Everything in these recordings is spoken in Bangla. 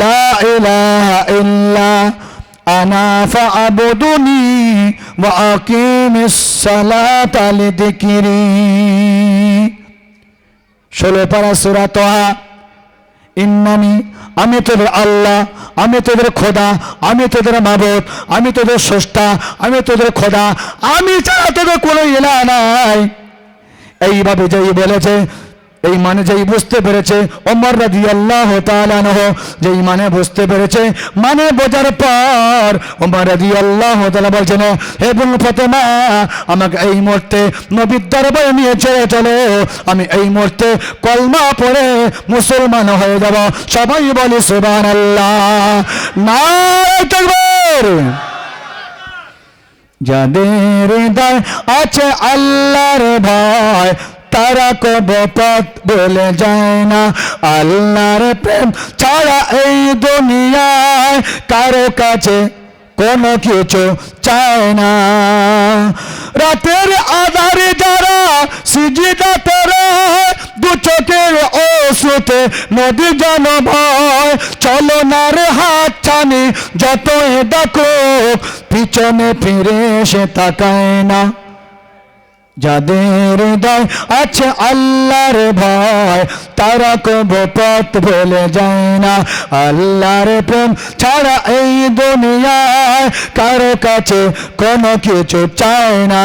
লা ষোলো পারা সূরা তোহা, ইন্নানি, আমি তোদের আল্লাহ, আমি তোদের খোদা, আমি তোদের মাবদ, আমি তোদের স্রষ্টা, আমি তোদের খোদা, আমি ছাড়া তোদের কোনো ইলা নাই। এইভাবে যেই বলেছে এই মানে যেই বুঝতে পেরেছে ওমর রাজি আল্লাহ তালানহ যেই মানে বুঝতে পেরেছে মানে বোঝার পর ওমর রাজি আল্লাহ তালা বলছেন, হে বোন ফতেমা, আমাকে এই মুহূর্তে নবীর দরবারে নিয়ে চলে চলো। আমি এই মুহূর্তে কলমা পড়ে মুসলমান হয়ে যাব। সবাই বলি সুবান আল্লাহ না যাদের হৃদয় আছে আল্লাহর ভয় তারা কব পথ বলে যায় না। আল্লাহর প্রেম ছাড়া এই দুনিয়ায় কারও কাছে কোনো কিছু চায় না। রাতের আধারে যারা সিজিদাতে রয় দু চোখের ওষুধে নদী জন ভয় চলো না রে হাত ছানি যতই দেখো, পিছনে ফিরে এসে তাকায় না। যাদের হৃদয় আছে আল্লাহর ভয়, তারা কব পথ বলে যায় না। আল্লাহর প্রেম ছাড়া এই দুনিয়ায় কারও কাছে কোনো কিছু চায় না।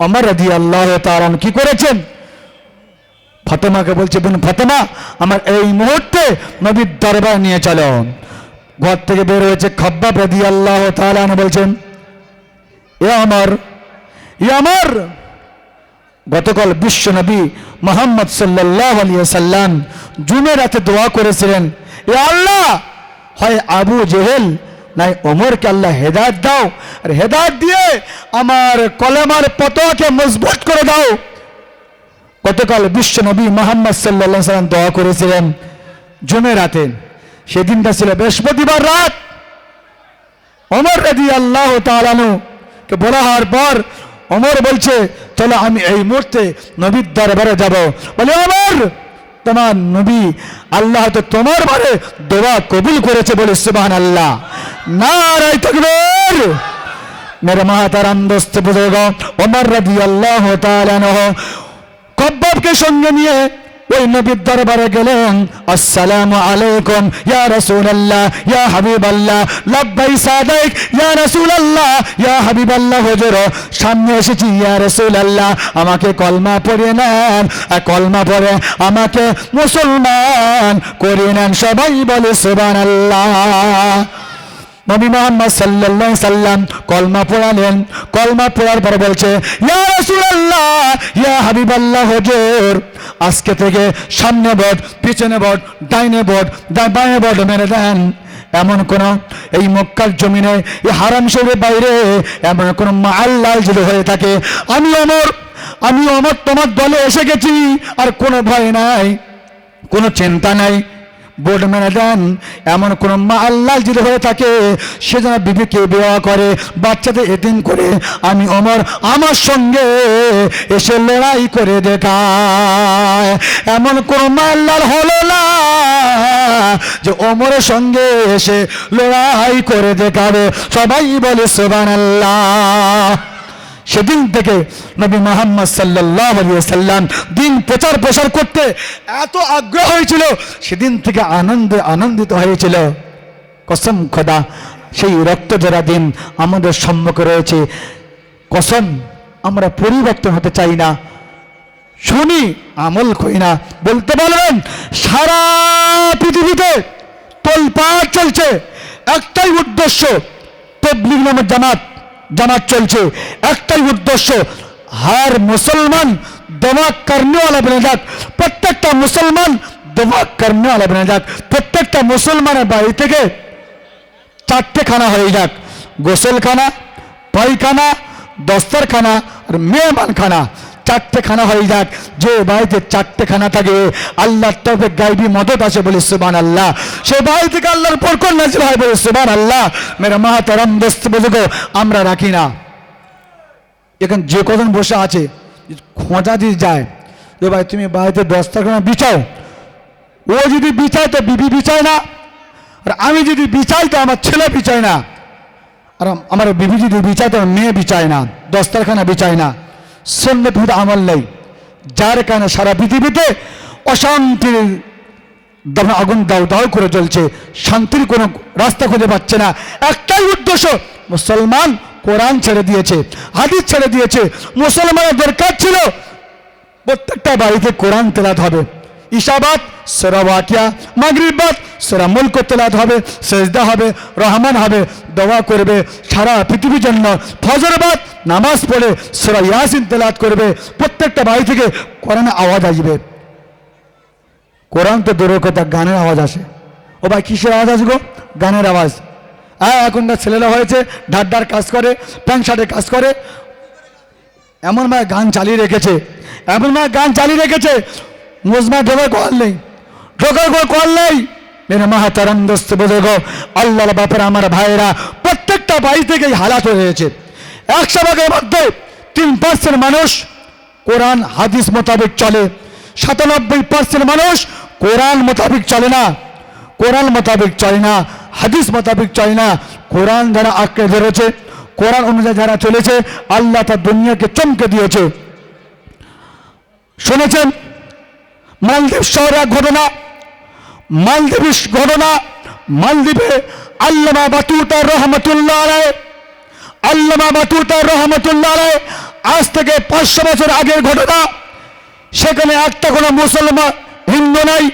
আমার রাজি আল্লাহ তারান কি করেছেন? ফাতেমাকে বলছে, বোন ফাতেমা, আমার এই মুহূর্তে নবীর দরবার নিয়ে চলো। ঘর থেকে বের হয়েছে খব্বাব রাজি আল্লাহ তালান বলছেন এ আমার এ আমার। গতকাল বিশ্ব নবী মোহাম্মদ সাল্লাহ সাল্লাম জুমে রাতে দোয়া করেছিলেন, এ আল্লাহ, হয় আবু জেহেল, নাই ওমরকে আল্লাহ হেদায়ত দাও, আর হেদায়ত দিয়ে আমার কলেমার পতাকে মজবুত করে দাও। গতকাল বিশ্ব নবী মোহাম্মদ সাল্লাহ সাল্লাম দোয়া করেছিলেন জুমে রাতে। সেদিনটা ছিল বৃহস্পতিবার রাত। অমর রাজি আল্লাহ তালানু কে বলা হওয়ার পর অমর বলছে, চলো আমি এই মুহূর্তে নবীর দরবারে যাব। বলে অমর তোমার নবী আল্লাহ তো তোমার বারে দোয়া কবুল করেছে বলে সুবাহান আল্লাহ না তকবীর। মেরে মাতারাম দোস্ত বুজুর্গ ওমর রাজি আল্লাহ তালানহ কব্বাবকে সঙ্গে নিয়ে ওই নবীর দরবারে গেলেন, আসসালামু আলাইকুম, ইয়া রাসূলুল্লাহ, ইয়া হাবিবাল্লাহ। লাব্বাই সাদাইক ইয়া রাসূলুল্লাহ, ইয়া হাবিবাল্লাহ, হুজুর, সামনে এসেছি, ইয়া রাসূলুল্লাহ। আমাকে কলমা পড়িয়ে নেন আর কলমা পড়ে, আমাকে মুসলমান করে নেন সবাই বলে সুবহানাল্লাহ। নবী মোহাম্মদ সাল্লাল্লাহু সাল্লাম কলমা পড়ালেন। কলমা পড়ার পর বলছে, ইয়া রাসূলুল্লাহ, ইয়া হাবিবাল্লাহ, হুজুর, আজকে থেকে সামনে বট পিছনে বট ডাইনে বট বাঁয়ে বট মেরে দেন। এমন কোন এই মক্কার জমিনে, এই হারাম শরীরের বাইরে এমন কোন মাল্লাল যদি হয়ে থাকে, আমি অমর আমি অমর, তোমার দলে এসে গেছি, আর কোনো ভয় নাই, কোনো চিন্তা নাই। বোর্ড মেনে দেন। এমন কোন মা আল্লাহ যদি হয়ে থাকে, সে যেন বিবিকে বিবাহ করে, বাচ্চাদের এদিন করে। আমি অমর আমার সঙ্গে এসে লড়াই করে দেখায়। এমন কোন মা আল্লাহ হলো না যে অমরের সঙ্গে এসে লড়াই করে দেখাবে। সবাই বলে সোবান আল্লাহ সেদিন থেকে নবী মোহাম্মদ সাল্লাহ সাল্লাম দিন প্রচার প্রসার করতে এত আগ্রহ হয়েছিল, সেদিন থেকে আনন্দে আনন্দিত হয়েছিল। কসম খোদা, সেই রক্ত জোড়া দিন আমাদের সম্মুখে রয়েছে। কসম, আমরা পরিবর্তন হতে চাই না। শুনি, আমল করি না। বলতে পারবেন, সারা পৃথিবীতে তোলপাড় চলছে। একটাই উদ্দেশ্য, তবলিগ নামের জামাত। জামাত চলছে। একটাই উদ্দেশ্য, হার মুসলমান দমাক করনেওয়ালা বনে যাক। প্রত্যেকটা মুসলমান দমাক করনেওয়ালা বনে যাক। প্রত্যেকটা মুসলমানের বাড়ি থেকে চারটে খানা হয়ে যাক। গোসলখানা, পায়খানা দস্তরখানা আর মেহমান খানা চারটে খানা হয়ে যাক। যে বাড়িতে চারটে খানা থাকে, আল্লাহর তরফে গাইবি মদত আছে বলে সুবান আল্লাহ সে বাড়ি থেকে আল্লাহর পর পরকন নাজিল ভাই বলে সুবান আল্লাহ মেরা মাহাতারাম দোস্ত বুঝুক আমরা রাখি না। এখন যে কজন বসে আছে খোঁজা দিয়ে যায়। যে ভাই, তুমি বাড়িতে দশটাখানা বিছাও। ও যদি বিচায় তো বিবি বিচায় না। আর আমি যদি বিচাই তো আমার ছেলে বিচায় না। আর আমার বিবি যদি বিচায় তো মেয়ে বিচায় না। দশটাখানা বিচায় না। সন্ন্যত হতে আমল নেই। যার কারণে সারা পৃথিবীতে অশান্তির আগুন দাও দাও করে চলছে শান্তির কোনো রাস্তা খুঁজে পাচ্ছে না। একটাই উদ্দেশ্য, মুসলমান কোরআন ছেড়ে দিয়েছে, হাদিস ছেড়ে দিয়েছে। মুসলমানের দরকার ছিল প্রত্যেকটা বাড়িতে কোরআন তেলাত হবে। ইশাবাদ সেরা ওয়াকিয়া মাগরিবাদ সেরা মুল্ক তেলাত হবে, সেজদা হবে, রহমান হবে, দোয়া করবে, সারা পৃথিবীর জন্য ফজরবাদ নামাজ পড়ে সেরা ইয়াসিন তেলাত করবে, প্রত্যেকটা বাড়ি থেকে কোরআনে আওয়াজ আসবে। কোরআন তো দূরের কথা, গানের আওয়াজ আসে। ও ভাই, কিসের আওয়াজ আসব গানের আওয়াজ। হ্যাঁ এখনকার ছেলেরা হয়েছে ঢাড্ডার কাজ করে, প্যান্ট শার্টের কাজ করে। এমন মায় গান চালিয়ে রেখেছে, এমন মায় গান চালিয়ে রেখেছে, মুজমা ঢোকার কল নেই। কল নেই মেরে মাহাতারাম দোস্ত বোঝে আল্লাহর বাপের আমার ভাইয়েরা প্রত্যেকটা বাড়ি থেকেই হালাত হয়েছে। একশো ভাগের মধ্যে তিন পার্সেন্ট মানুষ কোরআন, হাদিস মোতাবেক চলে। সাতানব্বই পার্সেন্ট মানুষ কোরআন মোতাবেক চলে না। কোরআন মোতাবেক চলে না, হাদিস মোতাবেক চলে না। কোরআন যারা আঁকড়ে ধরেছে, কোরআন অনুযায়ী যারা চলেছে, আল্লাহ তার দুনিয়াকে চমকে দিয়েছে। শুনেছেন? মালদ্বীপ শহরে ঘটনা মালদ্বীপ ঘটনা, মালদ্বীপে আল্লামা বাতুতা রহমতুল্লাহ আলায় আল্লামা বাতুতা রহমতুল্লাহ আলায় আজ থেকে পাঁচশো বছর আগের ঘটনা। সেখানে একটা কোনো মুসলমান, হিন্দু নাই।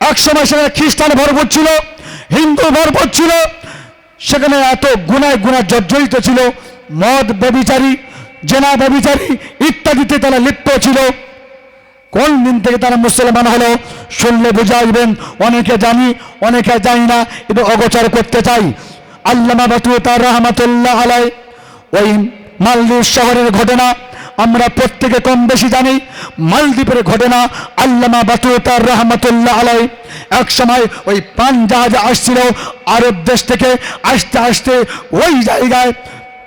এক সময় সেখানে খ্রিস্টান ভরপুর ছিল, হিন্দু ভরপুর ছিল। সেখানে এত গুনায় গুণা জর্জরিত ছিল, মদ ব্যবিচারী জেনা ব্যবিচারী ইত্যাদিতে তারা লিপ্ত ছিল। দিন থেকে তারা মুসলমান হলো, শুনলে বুঝে আসবেন অনেকে জানি অনেকে জানি না কিন্তু অগোচর করতে চাই। আল্লামা বাতু তার রহমতুল্লাহ আলাই, ওই মালদ্বীপ শহরের ঘটনা আমরা প্রত্যেকে কম বেশি জানি। মালদ্বীপের ঘটনা আল্লামা বাতু তার রহমতুল্লাহ আলাই এক সময় ওই পান জাহাজে আসছিল, আরব দেশ থেকে আসতে আসতে ওই জায়গায়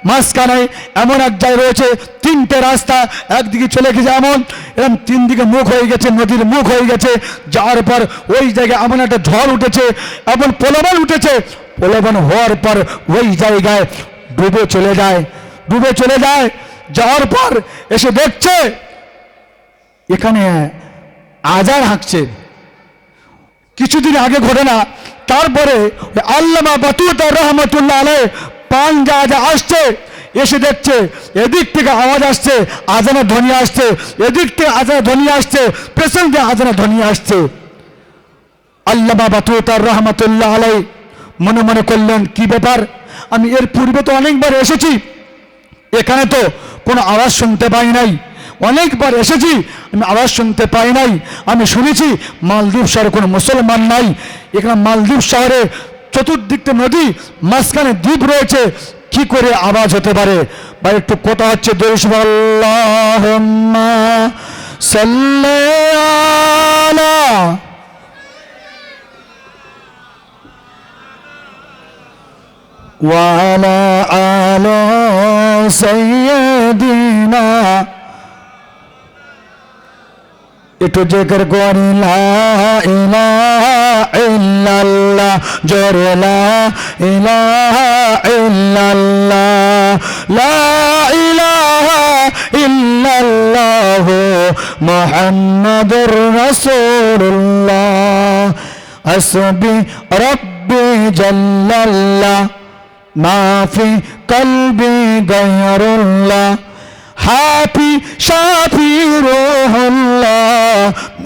মাঝখানে এমন এক জায়গায় রয়েছে, তিনটে রাস্তা, একদিকে চলে গেছে এমন এরকম তিন দিকে মুখ হয়ে গেছে, নদীর মুখ হয়ে গেছে। যাওয়ার পর ওই জায়গায় এমন একটা ঝড় উঠেছে, এমন প্রলোভন উঠেছে। প্রলোভন হওয়ার পর ওই জায়গায় ডুবে চলে যায়, ডুবে চলে যায়। যাওয়ার পর এসে দেখছে, এখানে আজার হাঁকছে। কিছুদিন আগে ঘটনা, তারপরে আল্লামা বাতুতা রহমতুল্লাহ আলাই পান যা আসছে, এসে দেখছে, এদিক থেকে আওয়াজ আসছে, আজানা ধ্বনি আসছে, এদিক থেকে আজানা ধ্বনি আসছে, পেছন দিয়ে আজানা ধ্বনি আসছে। আল্লামা তার রহমতুল্লাহ আলাই মনে মনে করলেন, কি ব্যাপার? আমি এর পূর্বে তো অনেকবার এসেছি। এখানে তো কোনো আওয়াজ শুনতে পাই নাই। অনেকবার এসেছি, আমি আওয়াজ শুনতে পাই নাই। আমি শুনেছি, মালদ্বীপ শহরে কোনো মুসলমান নাই। এখানে মালদ্বীপ শহরে চতুর্দিকটা নদী মাঝখানে দ্বীপ রয়েছে কি করে আওয়াজ হতে পারে বা একটু কথা হচ্ছে দেশ আলা وعلى آل سيدنا একটু জেকর করি লা ইলাহা ইল্লাল্লাহ জোরে লা ইলাহা ইল্লাল্লাহ রব্বি জাল্লাল্লাহ মা কলবি গায়রুল্লাহ। হাফি শাফি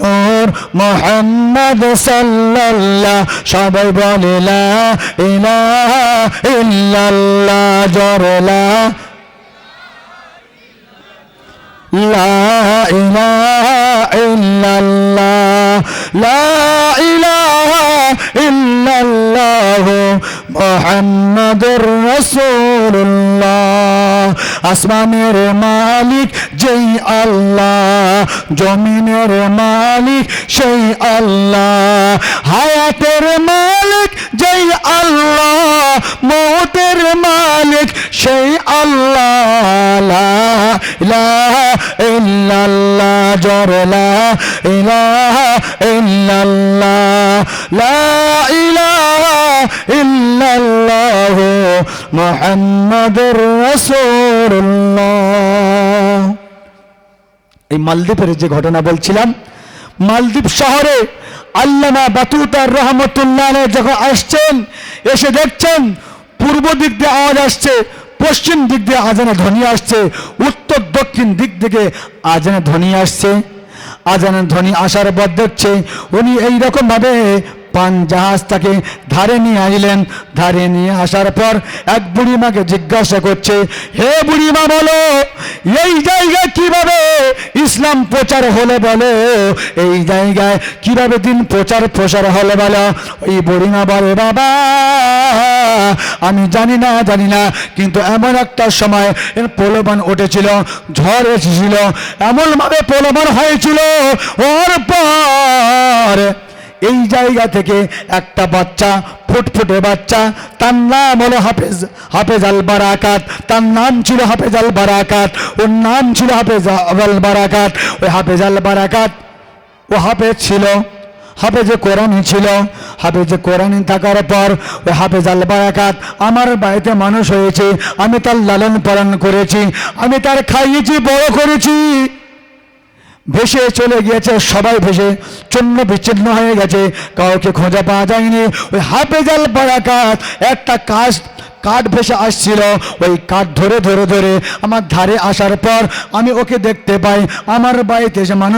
নূর মোহাম্মদ সাল্লাল্লাহ সবাই বলে লা ইলাহা ইল্লাল্লাহ জরলা লা ইলাহা ইল্লাল্লাহ, লা ইলাহা ইল্লাল্লাহ মুহাম্মাদুর রসুল্লাহ আসমানের মালিক যেই আল্লাহ, জমিনের মালিক সেই আল্লাহ। হায়াতের মালিক যেই আল্লাহ, মতের মালিক সেই আল্লাহ। এই মালদ্বীপের যে ঘটনা বলছিলাম, মালদ্বীপ শহরে আল্লামা বাতুতার রহমতুল্লাহ যখন আসছেন এসে দেখছেন, পূর্ব দিক দিয়ে আওয়াজ আসছে পশ্চিম দিক দিয়ে আজানে ধ্বনি আসছে, উত্তর দক্ষিণ দিক থেকে আজানে ধ্বনি আসছে আজানের ধ্বনি আসার পর দেখছে উনি এইরকম ভাবে পান জাহাজটাকে ধারে নিয়ে আসলেন ধারে নিয়ে আসার পর এক বুড়িমাকে জিজ্ঞাসা করছে, হে বুড়িমা বলো, এই জায়গায় কীভাবে ইসলাম প্রচার হলে বলো? এই জায়গায় কীভাবে দিন প্রচার প্রসার হলে বলো? ওই বুড়িমা বলে, বাবা, আমি জানি না জানি না, কিন্তু এমন একটা সময় প্রলোভন উঠেছিল, ঝড় এসেছিল, এমনভাবে প্রলোভন হয়েছিল ওর পর এই জায়গা থেকে একটা বাচ্চা, ফুটফুটে বাচ্চা, তার নাম হলো হাফেজ হাফেজ আল বারাকাত তার নাম ছিল হাফেজ আল বারাকাত ওর নাম ছিল হাফেজ আল বারাকাত ওই হাফেজ আল বারাকাত ও হাফেজ ছিল, হাফেজে কোরআনই ছিল। হাফেজে কোরআনই থাকার পর ওই হাফেজ আল বারাকাত আমার বাড়িতে মানুষ হয়েছে, আমি তার লালন পালন করেছি, আমি তার খাইয়েছি, বড় করেছি। ভেসে চলে গিয়েছে, সবাই ভেসে চূন্য বিচ্ছিন্ন হয়ে গেছে, কাউকে খোঁজা পাওয়া যায়নি। ওই হাফেজাল কাজ একটা কাজ, কাঠ ভেসে আসছিল। ওই কাঠ ধরে ধরে ধরে আমার ধারে আসার পর আমি ওকে দেখতে পাই। আমার বাড়িতে এসে মানুষ